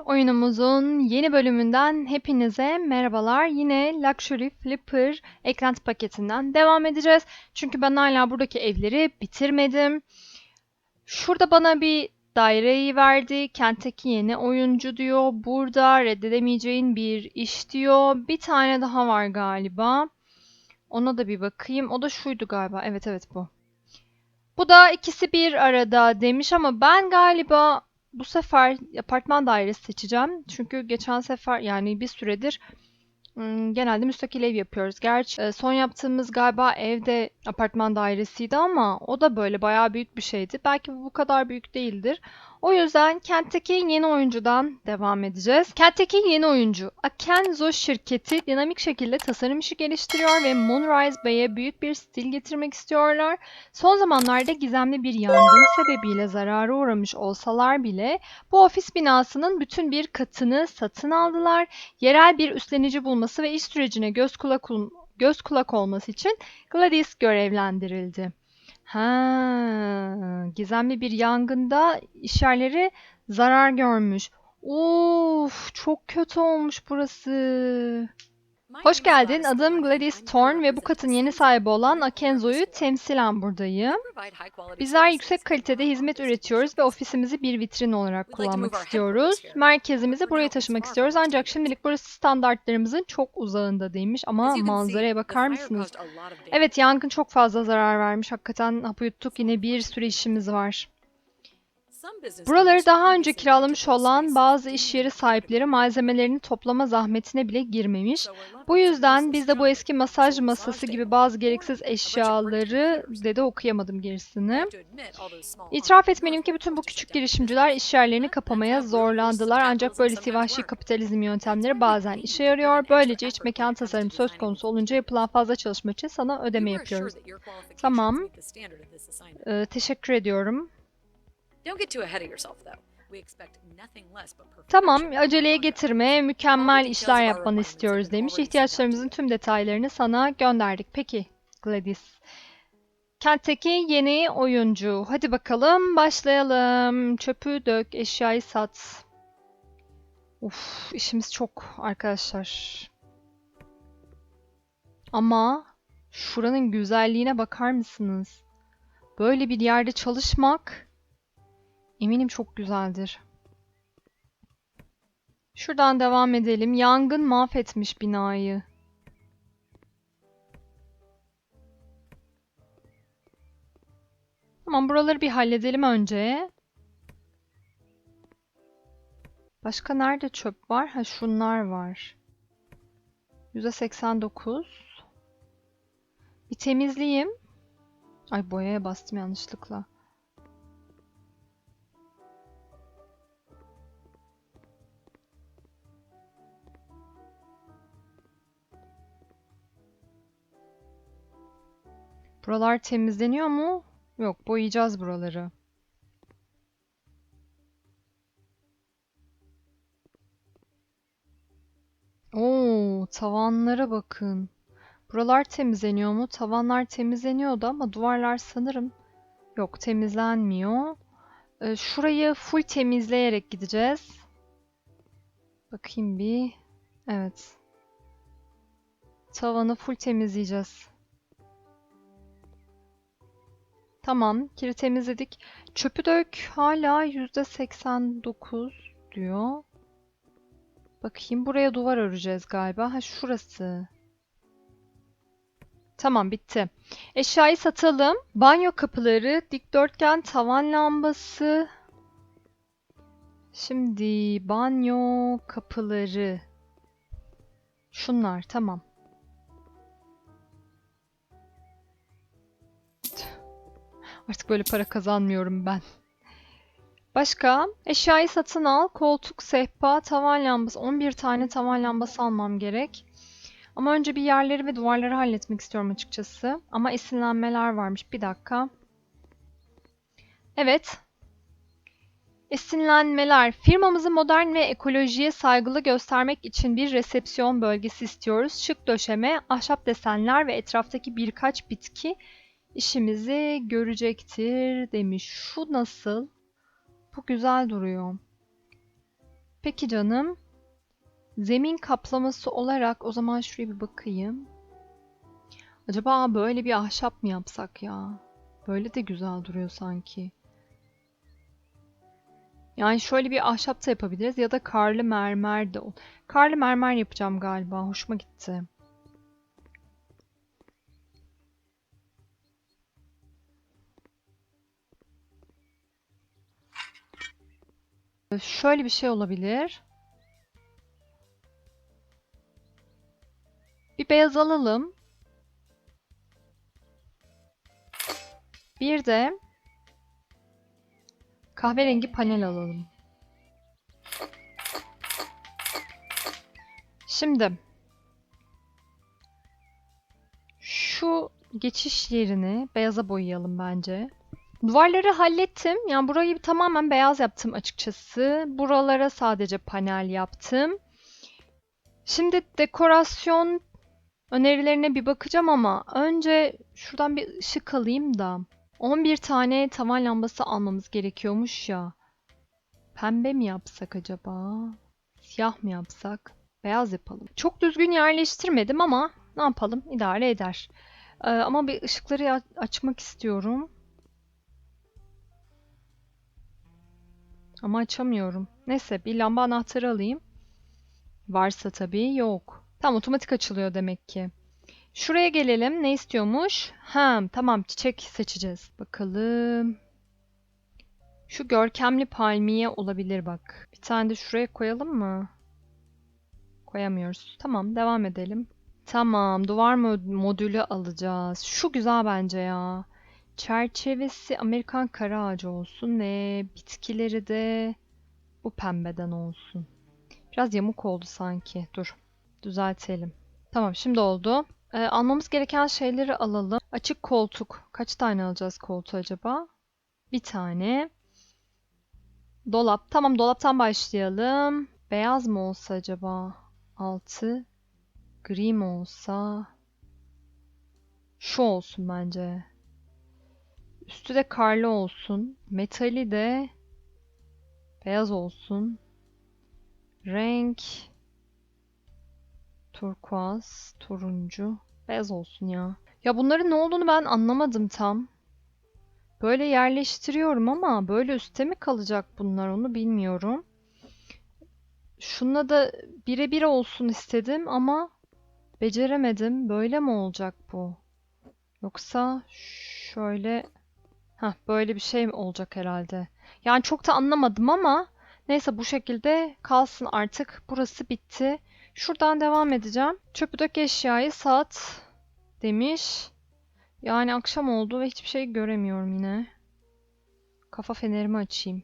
Oyunumuzun yeni bölümünden hepinize merhabalar. Yine Luxury Flipper eklenti paketinden devam edeceğiz. Çünkü ben hala buradaki evleri bitirmedim. Şurada bana bir daireyi verdi. Kentteki yeni oyuncu diyor. Burada reddedemeyeceğin bir iş diyor. Bir tane daha var galiba. Ona da bir bakayım. O da şuydu galiba. Evet evet bu. Bu da ikisi bir arada demiş ama ben galiba bu sefer apartman dairesi seçeceğim. Çünkü geçen sefer yani bir süredir genelde müstakil ev yapıyoruz. Gerçi e, son yaptığımız galiba evde apartman dairesiydi ama o da böyle bayağı büyük bir şeydi. Belki bu kadar büyük değildir. O yüzden kentteki yeni oyuncudan devam edeceğiz. Kentteki yeni oyuncu Akenzo şirketi dinamik şekilde tasarım işi geliştiriyor ve Moonrise Bay'e büyük bir stil getirmek istiyorlar. Son zamanlarda gizemli bir yangın sebebiyle zarara uğramış olsalar bile bu ofis binasının bütün bir katını satın aldılar. Yerel bir üstlenici bulması ve iş sürecine göz kulak, göz kulak olması için Gladys görevlendirildi. Ha, gizemli bir yangında işyerleri zarar görmüş. Uf, çok kötü olmuş burası. Hoş geldin. Adım Gladys Thorne ve bu katın yeni sahibi olan Akenzo'yu temsilen buradayım. Bizler yüksek kalitede hizmet üretiyoruz ve ofisimizi bir vitrin olarak kullanmak istiyoruz. Merkezimizi buraya taşımak istiyoruz ancak şimdilik burası standartlarımızın çok uzağında değilmiş ama manzaraya bakar mısınız? Evet yangın çok fazla zarar vermiş. Hakikaten hapı yuttuk. Yine bir sürü işimiz var. Buraları daha önce kiralamış olan bazı iş yeri sahipleri malzemelerini toplama zahmetine bile girmemiş. Bu yüzden biz de bu eski masaj masası gibi bazı gereksiz eşyaları dedi okuyamadım gerisini. İtiraf etmeliyim ki bütün bu küçük girişimciler iş yerlerini kapamaya zorlandılar ancak böylesi vahşi kapitalizm yöntemleri bazen işe yarıyor. Böylece iç mekan tasarım söz konusu olunca yapılan fazla çalışma için sana ödeme yapıyoruz. Tamam. Ee, teşekkür ediyorum. Don't get too ahead of yourself though. We expect nothing less but perfection. Tamam, aceleye getirme, mükemmel işler yapmanı istiyoruz demiş. İhtiyaçlarımızın tüm detaylarını sana gönderdik. Peki Gladys. Kentteki yeni oyuncu. Hadi bakalım başlayalım. Çöpü dök, eşyayı sat. Uf, işimiz çok arkadaşlar. Ama şuranın güzelliğine bakar mısınız? Böyle bir yerde çalışmak eminim çok güzeldir. Şuradan devam edelim. Yangın mahvetmiş binayı. Tamam buraları bir halledelim önce. Başka nerede çöp var? Ha şunlar var. %89. Bir temizleyeyim. Ay boyaya bastım yanlışlıkla. Buralar temizleniyor mu? Yok, boyayacağız buraları. Oo, tavanlara bakın. Buralar temizleniyor mu? Tavanlar temizleniyordu ama duvarlar sanırım yok temizlenmiyor. Ee, şurayı full temizleyerek gideceğiz. Bakayım bir. Evet. Tavanı full temizleyeceğiz. Tamam, kiri temizledik. Çöpü dök hala %89 diyor. Bakayım buraya duvar öreceğiz galiba. Ha şurası. Tamam bitti. Eşyayı satalım. Banyo kapıları, dikdörtgen tavan lambası. Şimdi banyo kapıları. Şunlar tamam. Artık böyle para kazanmıyorum ben. Başka? Eşyayı satın al. Koltuk, sehpa, tavan lambası. 11 tane tavan lambası almam gerek. Ama önce bir yerleri ve duvarları halletmek istiyorum açıkçası. Ama esinlenmeler varmış. Bir dakika. Evet. Esinlenmeler. Firmamızı modern ve ekolojiye saygılı göstermek için bir resepsiyon bölgesi istiyoruz. Şık döşeme, ahşap desenler ve etraftaki birkaç bitki işimizi görecektir demiş. Şu nasıl? Bu güzel duruyor. Peki canım. Zemin kaplaması olarak o zaman şuraya bir bakayım. Acaba böyle bir ahşap mı yapsak ya? Böyle de güzel duruyor sanki. Yani şöyle bir ahşap da yapabiliriz ya da karlı mermer de ol. Karlı mermer yapacağım galiba. Hoşuma gitti. Şöyle bir şey olabilir. Bir beyaz alalım. Bir de kahverengi panel alalım. Şimdi şu geçiş yerini beyaza boyayalım bence. Duvarları hallettim. Yani burayı tamamen beyaz yaptım açıkçası. Buralara sadece panel yaptım. Şimdi dekorasyon önerilerine bir bakacağım ama önce şuradan bir ışık alayım da. 11 tane tavan lambası almamız gerekiyormuş ya. Pembe mi yapsak acaba? Siyah mı yapsak? Beyaz yapalım. Çok düzgün yerleştirmedim ama ne yapalım? İdare eder. Ee, ama bir ışıkları açmak istiyorum. Ama açamıyorum. Neyse bir lamba anahtarı alayım. Varsa tabii yok. Tamam otomatik açılıyor demek ki. Şuraya gelelim. Ne istiyormuş? Ha, tamam çiçek seçeceğiz. Bakalım. Şu görkemli palmiye olabilir bak. Bir tane de şuraya koyalım mı? Koyamıyoruz. Tamam devam edelim. Tamam duvar mo- modülü alacağız. Şu güzel bence ya. Çerçevesi Amerikan kara ağacı olsun ve bitkileri de bu pembeden olsun. Biraz yamuk oldu sanki. Dur. Düzeltelim. Tamam şimdi oldu. Ee, almamız gereken şeyleri alalım. Açık koltuk. Kaç tane alacağız koltuğu acaba? Bir tane. Dolap. Tamam dolaptan başlayalım. Beyaz mı olsa acaba? Altı. Gri mi olsa? Şu olsun bence. Üstü de karlı olsun. Metali de beyaz olsun. Renk turkuaz, turuncu, beyaz olsun ya. Ya bunların ne olduğunu ben anlamadım tam. Böyle yerleştiriyorum ama böyle üstte mi kalacak bunlar onu bilmiyorum. Şununla da birebir olsun istedim ama beceremedim. Böyle mi olacak bu? Yoksa şöyle Heh, böyle bir şey mi olacak herhalde. Yani çok da anlamadım ama neyse bu şekilde kalsın artık. Burası bitti. Şuradan devam edeceğim. Çöpü dök eşyayı sat demiş. Yani akşam oldu ve hiçbir şey göremiyorum yine. Kafa fenerimi açayım.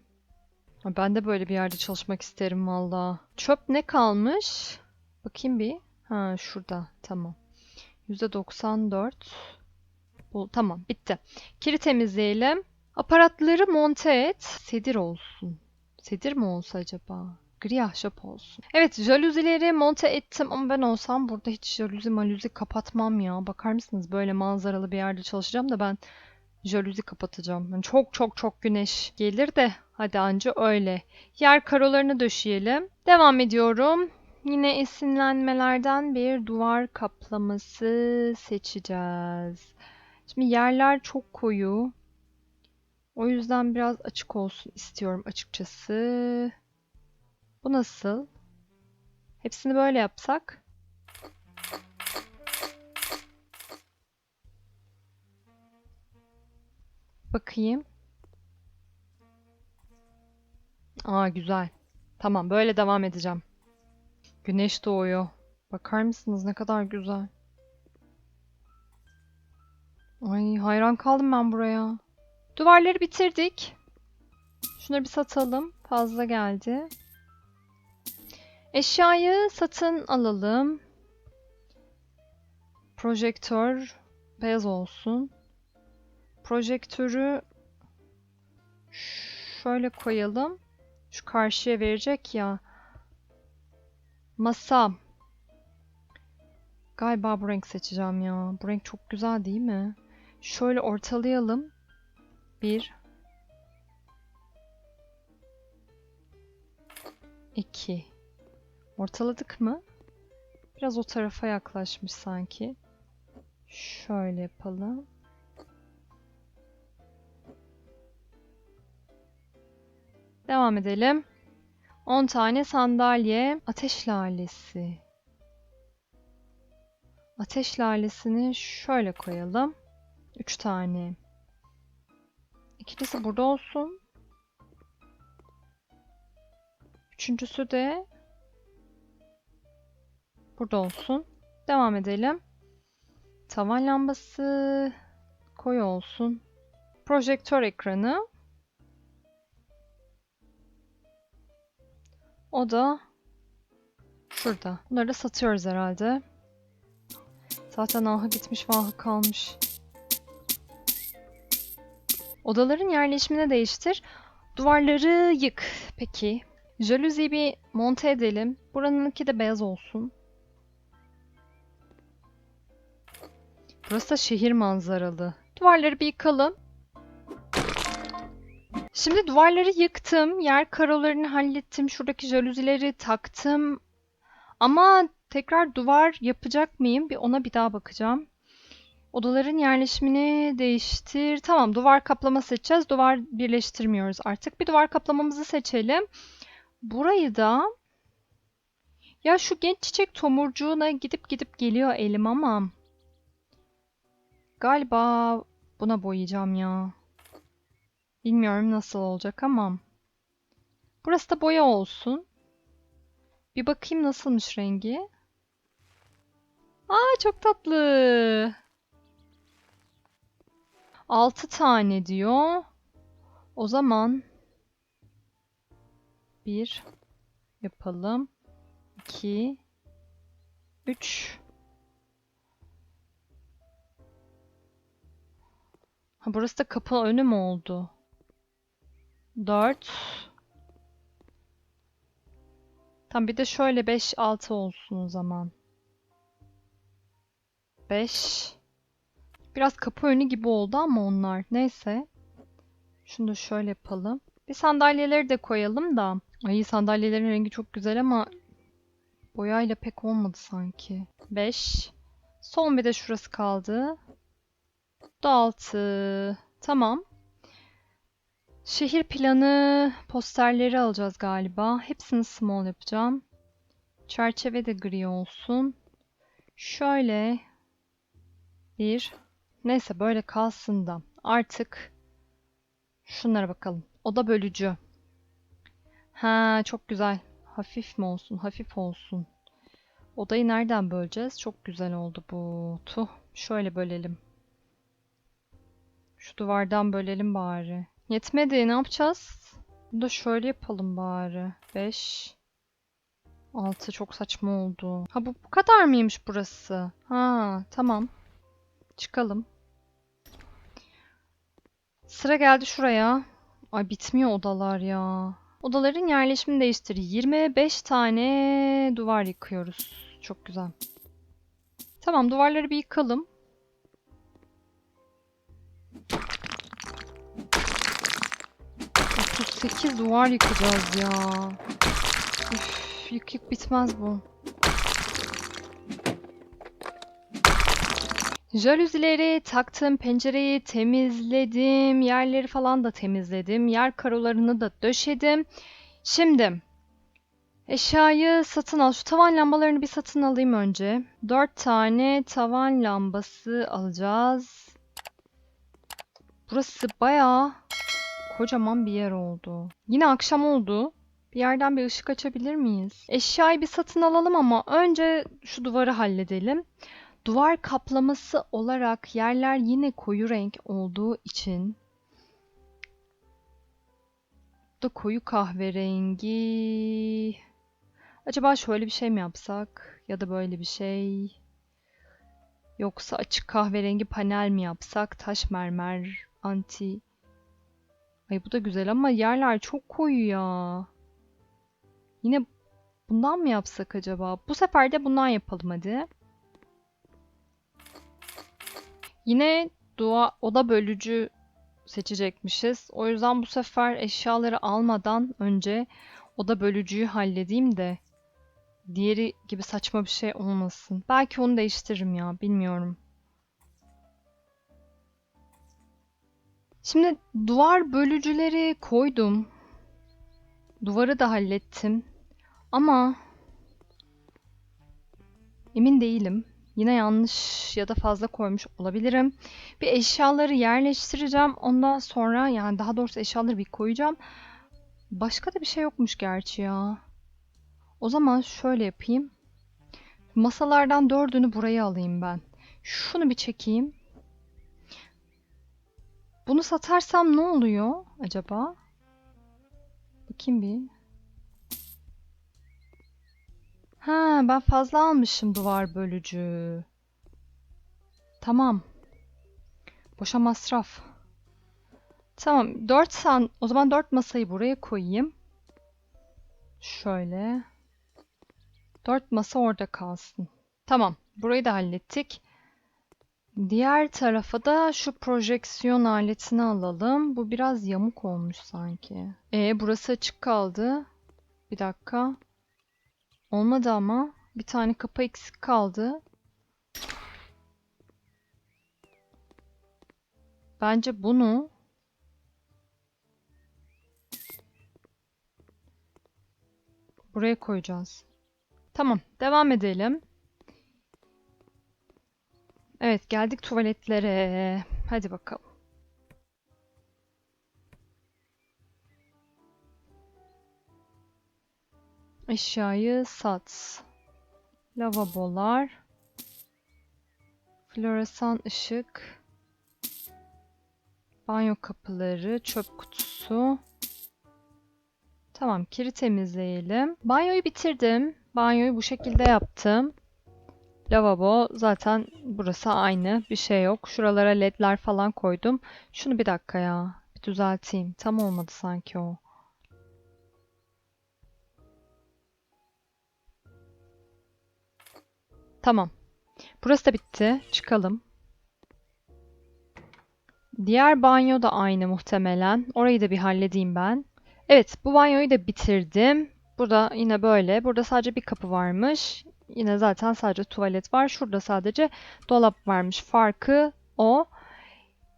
Ben de böyle bir yerde çalışmak isterim valla. Çöp ne kalmış? Bakayım bir. Ha şurada. Tamam. %94. Bu, tamam bitti. Kiri temizleyelim. Aparatları monte et. Sedir olsun. Sedir mi olsa acaba? Gri ahşap olsun. Evet jaluzileri monte ettim ama ben olsam burada hiç jaluzi malüzi kapatmam ya. Bakar mısınız böyle manzaralı bir yerde çalışacağım da ben jaluzi kapatacağım. Yani çok çok çok güneş gelir de hadi anca öyle. Yer karolarını döşeyelim. Devam ediyorum. Yine esinlenmelerden bir duvar kaplaması seçeceğiz. Şimdi yerler çok koyu. O yüzden biraz açık olsun istiyorum açıkçası. Bu nasıl? Hepsini böyle yapsak. Bakayım. Aa güzel. Tamam böyle devam edeceğim. Güneş doğuyor. Bakar mısınız ne kadar güzel. Ay hayran kaldım ben buraya. Duvarları bitirdik. Şunları bir satalım. Fazla geldi. Eşyayı satın alalım. Projektör beyaz olsun. Projektörü şöyle koyalım. Şu karşıya verecek ya. Masa. Galiba bu renk seçeceğim ya. Bu renk çok güzel değil mi? Şöyle ortalayalım. Bir. 2. Ortaladık mı? Biraz o tarafa yaklaşmış sanki. Şöyle yapalım. Devam edelim. 10 tane sandalye. Ateş lalesi. Ateş lalesini şöyle koyalım. 3 tane. İkincisi burada olsun. Üçüncüsü de burada olsun. Devam edelim. Tavan lambası koyu olsun. Projektör ekranı. O da şurada. Bunları da satıyoruz herhalde. Zaten ahı gitmiş vahı kalmış. Odaların yerleşimini değiştir. Duvarları yık. Peki. Jaluziyi bir monte edelim. Buranınki de beyaz olsun. Burası da şehir manzaralı. Duvarları bir yıkalım. Şimdi duvarları yıktım. Yer karolarını hallettim. Şuradaki jaluzileri taktım. Ama tekrar duvar yapacak mıyım? Bir ona bir daha bakacağım. Odaların yerleşimini değiştir. Tamam, duvar kaplama seçeceğiz. Duvar birleştirmiyoruz artık. Bir duvar kaplamamızı seçelim. Burayı da ya şu genç çiçek tomurcuğuna gidip gidip geliyor elim ama galiba buna boyayacağım ya. Bilmiyorum nasıl olacak ama. Burası da boya olsun. Bir bakayım nasılmış rengi. Aa çok tatlı. 6 tane diyor. O zaman bir yapalım. 2 3 Ha burası da kapı önü mü oldu? 4 Tam bir de şöyle 5 6 olsun o zaman. 5 Biraz kapı önü gibi oldu ama onlar. Neyse. Şunu da şöyle yapalım. Bir sandalyeleri de koyalım da. Ay sandalyelerin rengi çok güzel ama boyayla pek olmadı sanki. 5. Son bir de şurası kaldı. Bu da 6. Tamam. Şehir planı posterleri alacağız galiba. Hepsini small yapacağım. Çerçeve de gri olsun. Şöyle bir. Neyse böyle kalsın da. Artık şunlara bakalım. Oda bölücü. Ha çok güzel. Hafif mi olsun? Hafif olsun. Odayı nereden böleceğiz? Çok güzel oldu bu. Tuh. Şöyle bölelim. Şu duvardan bölelim bari. Yetmedi. Ne yapacağız? Bunu da şöyle yapalım bari. 5 6 çok saçma oldu. Ha bu bu kadar mıymış burası? Ha tamam. Çıkalım. Sıra geldi şuraya. Ay bitmiyor odalar ya. Odaların yerleşimini değiştir. 25 tane duvar yıkıyoruz. Çok güzel. Tamam duvarları bir yıkalım. sekiz duvar yıkacağız ya. Üf, yık bitmez bu. Jaluzileri taktım, pencereyi temizledim, yerleri falan da temizledim, yer karolarını da döşedim. Şimdi eşyayı satın al. Şu tavan lambalarını bir satın alayım önce. 4 tane tavan lambası alacağız. Burası bayağı kocaman bir yer oldu. Yine akşam oldu. Bir yerden bir ışık açabilir miyiz? Eşyayı bir satın alalım ama önce şu duvarı halledelim. Duvar kaplaması olarak yerler yine koyu renk olduğu için da koyu kahverengi. Acaba şöyle bir şey mi yapsak? Ya da böyle bir şey. Yoksa açık kahverengi panel mi yapsak? Taş mermer, anti. Ay bu da güzel ama yerler çok koyu ya. Yine bundan mı yapsak acaba? Bu sefer de bundan yapalım hadi. Yine dua oda bölücü seçecekmişiz. O yüzden bu sefer eşyaları almadan önce oda bölücüyü halledeyim de diğeri gibi saçma bir şey olmasın. Belki onu değiştiririm ya, bilmiyorum. Şimdi duvar bölücüleri koydum. Duvarı da hallettim. Ama emin değilim. Yine yanlış ya da fazla koymuş olabilirim. Bir eşyaları yerleştireceğim. Ondan sonra yani daha doğrusu eşyaları bir koyacağım. Başka da bir şey yokmuş gerçi ya. O zaman şöyle yapayım. Masalardan dördünü buraya alayım ben. Şunu bir çekeyim. Bunu satarsam ne oluyor acaba? Bakayım bir. Ha, ben fazla almışım duvar bölücü. Tamam. Boşa masraf. Tamam, 4 san o zaman 4 masayı buraya koyayım. Şöyle. 4 masa orada kalsın. Tamam, burayı da hallettik. Diğer tarafa da şu projeksiyon aletini alalım. Bu biraz yamuk olmuş sanki. E burası açık kaldı. Bir dakika. Olmadı ama. Bir tane kapı eksik kaldı. Bence bunu buraya koyacağız. Tamam, devam edelim. Evet, geldik tuvaletlere. Hadi bakalım. Eşyayı sat. Lavabolar. Floresan ışık. Banyo kapıları, çöp kutusu. Tamam, kiri temizleyelim. Banyoyu bitirdim. Banyoyu bu şekilde yaptım. Lavabo zaten burası aynı. Bir şey yok. Şuralara ledler falan koydum. Şunu bir dakika ya. Bir düzelteyim. Tam olmadı sanki o. Tamam. Burası da bitti. Çıkalım. Diğer banyo da aynı muhtemelen. Orayı da bir halledeyim ben. Evet, bu banyoyu da bitirdim. Burada yine böyle. Burada sadece bir kapı varmış. Yine zaten sadece tuvalet var. Şurada sadece dolap varmış. Farkı o.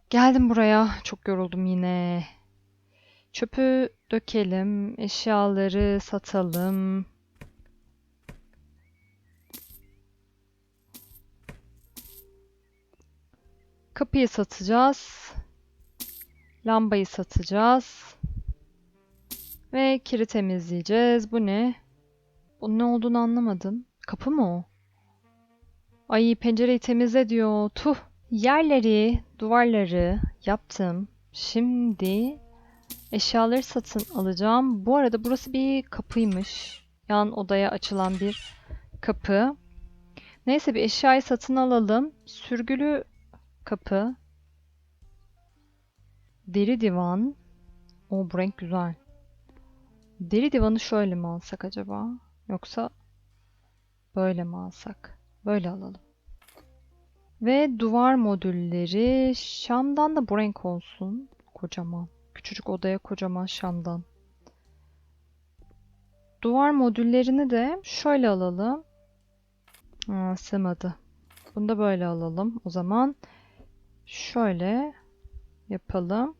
Geldim buraya. Çok yoruldum yine. Çöpü dökelim. Eşyaları satalım. Kapıyı satacağız. Lambayı satacağız. Ve kiri temizleyeceğiz. Bu ne? Bunun ne olduğunu anlamadım. Kapı mı o? Ay pencereyi temizle diyor. Tuh. Yerleri, duvarları yaptım. Şimdi eşyaları satın alacağım. Bu arada burası bir kapıymış. Yan odaya açılan bir kapı. Neyse bir eşyayı satın alalım. Sürgülü kapı. Deri divan. O bu renk güzel. Deri divanı şöyle mi alsak acaba? Yoksa böyle mi alsak? Böyle alalım. Ve duvar modülleri Şam'dan da bu renk olsun. Kocaman. Küçücük odaya kocaman Şam'dan. Duvar modüllerini de şöyle alalım. Aa, sığmadı. Bunu da böyle alalım. O zaman şöyle yapalım.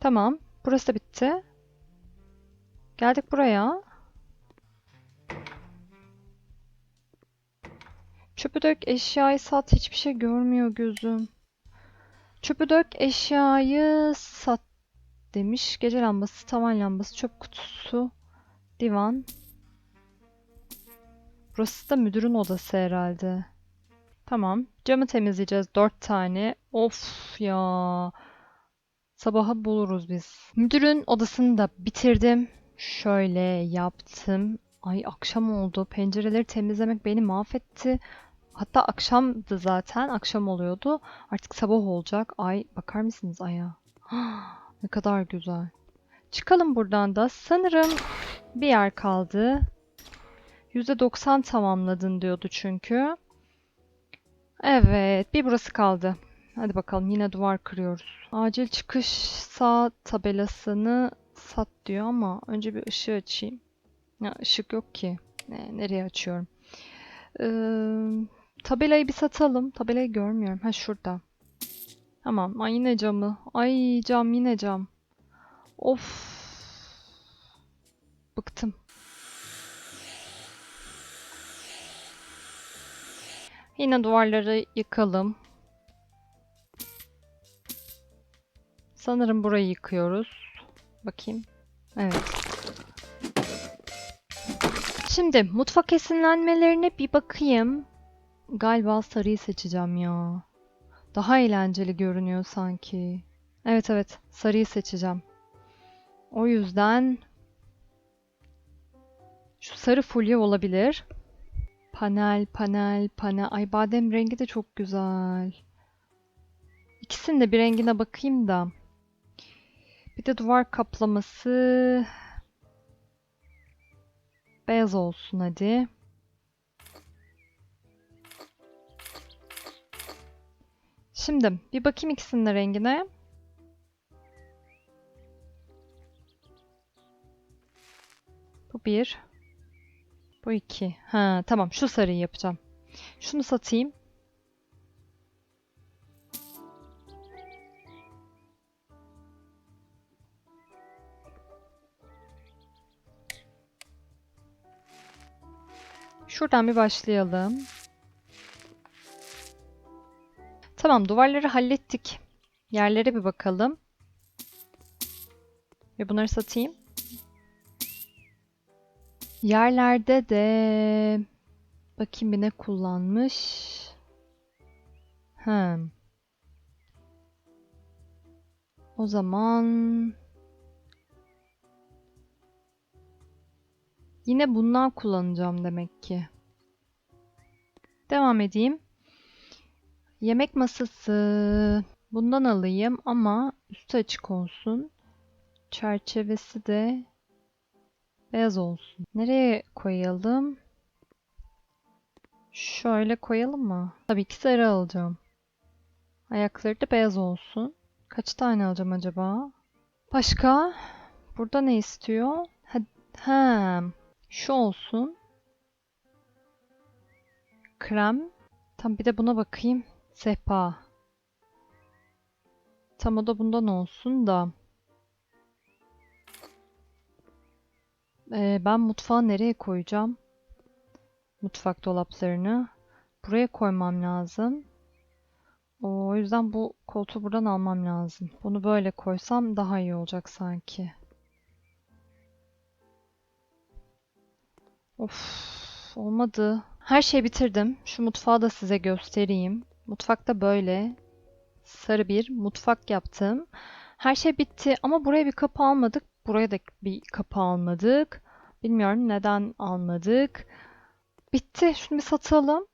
Tamam. Burası da bitti. Geldik buraya. Çöpü dök, eşyayı sat. Hiçbir şey görmüyor gözüm. Çöpü dök, eşyayı sat demiş. Gece lambası, tavan lambası, çöp kutusu, divan. Burası da müdürün odası herhalde. Tamam. Camı temizleyeceğiz. Dört tane. Of ya. Sabaha buluruz biz. Müdürün odasını da bitirdim. Şöyle yaptım. Ay akşam oldu. Pencereleri temizlemek beni mahvetti. Hatta akşamdı zaten. Akşam oluyordu. Artık sabah olacak. Ay bakar mısınız aya? Ne kadar güzel. Çıkalım buradan da. Sanırım bir yer kaldı. %90 tamamladın diyordu çünkü. Evet, bir burası kaldı. Hadi bakalım yine duvar kırıyoruz. Acil çıkış sağ tabelasını sat diyor ama önce bir ışığı açayım. Ya ışık yok ki. Ne, nereye açıyorum? Ee, tabelayı bir satalım. Tabelayı görmüyorum. Ha şurada. Tamam. Ay yine camı. Ay cam yine cam. Of. Bıktım. Yine duvarları yıkalım. Sanırım burayı yıkıyoruz. Bakayım. Evet. Şimdi mutfak esinlenmelerine bir bakayım. Galiba sarıyı seçeceğim ya. Daha eğlenceli görünüyor sanki. Evet evet sarıyı seçeceğim. O yüzden şu sarı fulya olabilir. Panel, panel, panel. Ay badem rengi de çok güzel. İkisinin de bir rengine bakayım da. Bir de duvar kaplaması beyaz olsun hadi. Şimdi bir bakayım ikisinin de rengine. Bu bir. Bu iki. Ha, tamam şu sarıyı yapacağım. Şunu satayım. Şuradan bir başlayalım. Tamam, duvarları hallettik. Yerlere bir bakalım. Ve bunları satayım. Yerlerde de bakayım bir ne kullanmış. Hmm. O zaman yine bundan kullanacağım demek ki. Devam edeyim. Yemek masası bundan alayım ama üstü açık olsun. Çerçevesi de beyaz olsun. Nereye koyalım? Şöyle koyalım mı? Tabii ki sarı alacağım. Ayakları da beyaz olsun. Kaç tane alacağım acaba? Başka? Burada ne istiyor? Ha, ha, şu olsun. Krem. Tam bir de buna bakayım. Sehpa. Tam o da bundan olsun da. Ee, ben mutfağı nereye koyacağım? Mutfak dolaplarını. Buraya koymam lazım. O yüzden bu koltuğu buradan almam lazım. Bunu böyle koysam daha iyi olacak sanki. Of, olmadı. Her şeyi bitirdim. Şu mutfağı da size göstereyim. Mutfakta böyle sarı bir mutfak yaptım. Her şey bitti ama buraya bir kapı almadık. Buraya da bir kapı almadık. Bilmiyorum neden almadık. Bitti. Şunu bir satalım.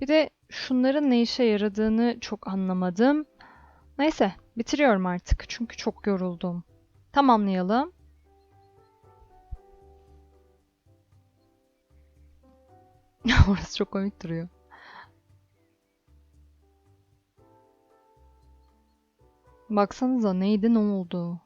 Bir de şunların ne işe yaradığını çok anlamadım. Neyse, bitiriyorum artık çünkü çok yoruldum. Tamamlayalım. Orası çok komik duruyor. Baksanıza neydi ne oldu?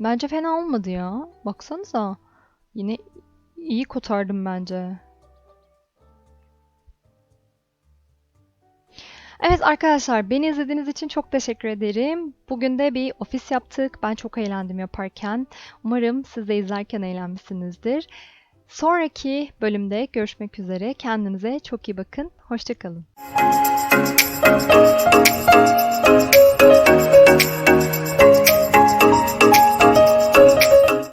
Bence fena olmadı ya. Baksanıza. Yine iyi kotardım bence. Evet arkadaşlar beni izlediğiniz için çok teşekkür ederim. Bugün de bir ofis yaptık. Ben çok eğlendim yaparken. Umarım siz de izlerken eğlenmişsinizdir. Sonraki bölümde görüşmek üzere. Kendinize çok iyi bakın. Hoşçakalın.